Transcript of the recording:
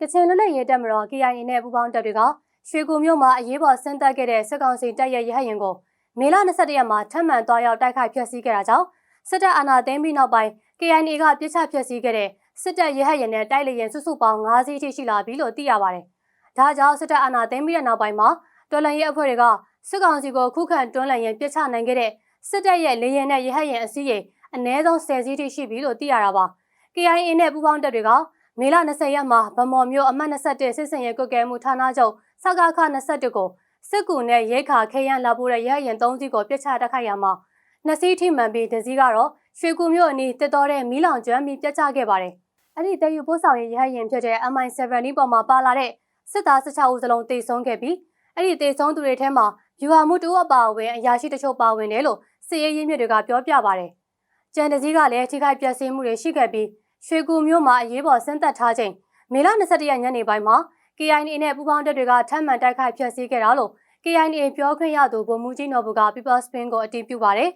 ကချင်လွတ်လပ်ရေးတပ်မတော် KIA နဲ့ပူးပေါင်းတပ်တွေကရွှေကူမြို့မှာအရေးပေါ်ဆင်းသက်ခဲ့တဲ့စစ်ကောင်စီတပ်ရဲ့ရဟတ်ရင်ကိုမေလ22ရက်မှာထပ်မံသွားရောက်တိုက်ခိုက်ဖျက်ဆီးခဲ့တာကြောင့်စစ်တပ်အာဏာသိမ်းပြီးနောက်ပိုင်း KIA ကပြစ်ချဖျက်ဆီးခဲ့တဲ့စစ်တပ်ရဟတ်ရင်နဲ့တိုက်လေရင်စုစုပေါင်း9စီးထိရှိလာပြီလို့သိရပါတယ်။ဒါကြောင့်စစ်တပ်အာဏာသိမ်းပြီးတဲ့နောက်ပိုင်းမှာတော်လှန်ရေးအဖွဲ့တွေကစစ်ကောင်စီကိုခုခံတွန်းလှန်ရင်ပြစ်ချနိုင်ခဲ့တဲ့စစ်တပ်ရဲ့လေရင်နဲ့ရဟတ်ရင်အစည်းရေအ ਨੇ ဆုံး10စီးထိရှိပြီလို့သိရတာပါ။ KIA နဲ့ပူးပေါင်းတပ်တွေက မေလ20ရက်မှာဗမော်မြို့အမှတ်21စစ်စင်ရဲကွက်ကဲမှုဌာနချုပ်စကားခ21ကိုစစ်ကူနဲ့ရိတ်ခါခေရန်လာပို့တဲ့ရဟရင်3စီးကိုပြစ်ချတိုက်ခိုက်ရမှာနှစ်စီးထိမှန်ပြီးတစ်စီးကတော့ရွှေကူမြို့အနီးတစ်တော်တဲ့မီးလောင်ကျွမ်းပြီးပြစ်ချခဲ့ပါတယ်။အဲ့ဒီတယူပို့ဆောင်ရေးရဟရင်ဖြစ်တဲ့ MI7 ပေါ်မှာပါလာတဲ့စစ်သား16ဦးစလုံးတေဆုံးခဲ့ပြီးအဲ့ဒီတေဆုံးသူတွေထဲမှာယူဟာမှုတူအပါအဝင်အရာရှိတချို့ပါဝင်တယ်လို့စစ်ရေးရင်းမြစ်တွေကပြောပြပါတယ်။ကြံတစည်းကလည်းထိခိုက်ပျက်စီးမှုတွေရှိခဲ့ပြီး ရွှေကူမြို့မှာအရေးပေါ်ဆင်းသက်ထားချိန်မေလ22ရက်ညနေပိုင်းမှာ KIA နဲ့ပူးပေါင်းတပ်တွေကထပ်မံတိုက်ခိုက်ဖျက်ဆီးခဲ့တာလို့ KIA ပြောခွင့်ရသူဗိုလ်မှူးကြီးနော်ဘူက People Spin ကိုအတည်ပြုပါတယ်